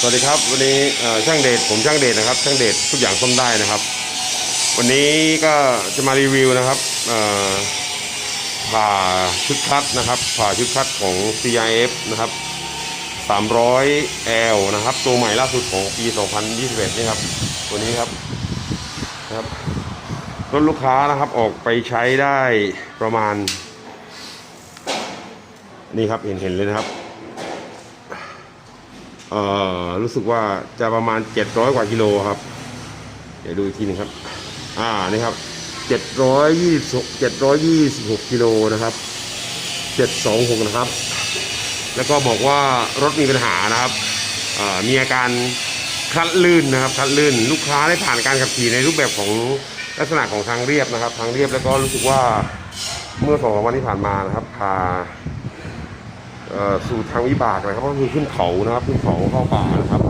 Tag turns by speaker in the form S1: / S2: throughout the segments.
S1: สวัสดีครับ วันนี้ช่างเดชผมช่างเดชนะครับ ช่างเดชทุกอย่างซ่อมได้นะครับ วันนี้ก็จะมารีวิวนะครับผ่าชุดคัดนะครับผ่าชุดคัดของ CIF นะครับ 300L นะครับ ตัวใหม่ล่าสุดของปี 2021 นี่ครับ ตัวนี้ครับนะครับรถลูกค้านะครับออกไปใช้ได้ประมาณ นี่ครับเห็นเห็นเลยนะครับ เอ่อรู้สึกว่าจะประมาณ 700 กว่ากิโลครับ เดี๋ยวดูอีกทีหนึงครับ อ่านี่ครับ 726 726กิโลนะครับ 726 นะครับ แล้วก็บอกว่ารถมีปัญหานะครับเอ่อมีอาการคลัดลื่นนะครับคลัดลื่น ลูกค้าได้ผ่านการขับขี่ในรูปแบบของลักษณะของทางเรียบนะครับ ทางเรียบแล้วก็รู้สึกว่าเมื่อสองวันที่ผ่านมานะครับพา สู่ทางวิบากนะครับก็คือขึ้นเขานะครับขึ้นเขาเข้าป่านะครับ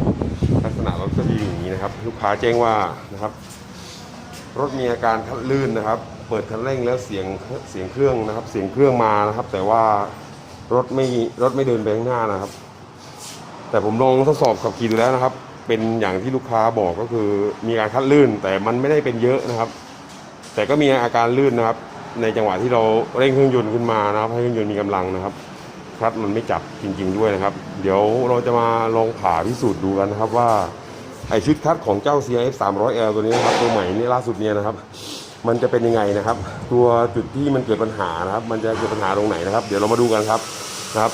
S1: ลักษณะรถก็จะอยู่อย่างนี้นะครับ ลูกค้าแจ้งว่านะครับ รถมีอาการคันลื่นนะครับ เปิดคันเร่งแล้วเสียงเสียงเครื่องนะครับ เสียงเครื่องมานะครับ แต่ว่ารถไม่รถไม่เดินไปข้างหน้านะครับ แต่ผมลองทดสอบขับขี่ดูแล้วนะครับ เป็นอย่างที่ลูกค้าบอกก็คือมีอาการคันลื่น แต่มันไม่ได้เป็นเยอะนะครับ แต่ก็มีอาการลื่นนะครับ ในจังหวะที่เราเร่งเครื่องยนต์ขึ้นมานะครับ ให้เครื่องยนต์มีกำลังนะครับ คลัตมันไม่จับจริง ๆด้วยนะครับ เดี๋ยวเราจะมาลองผ่าพิสูจน์ดูกันนะครับว่าไอชุดคลัตของเจ้า CRF 300L ตัวนี้นะครับตัวใหม่นี่ล่าสุดเนี่ยนะครับ มันจะเป็นยังไงนะครับ ตัวจุดที่มันเกิดปัญหานะครับ มันจะเกิดปัญหาตรงไหนนะครับ เดี๋ยวเรามาดูกันครับนะครับ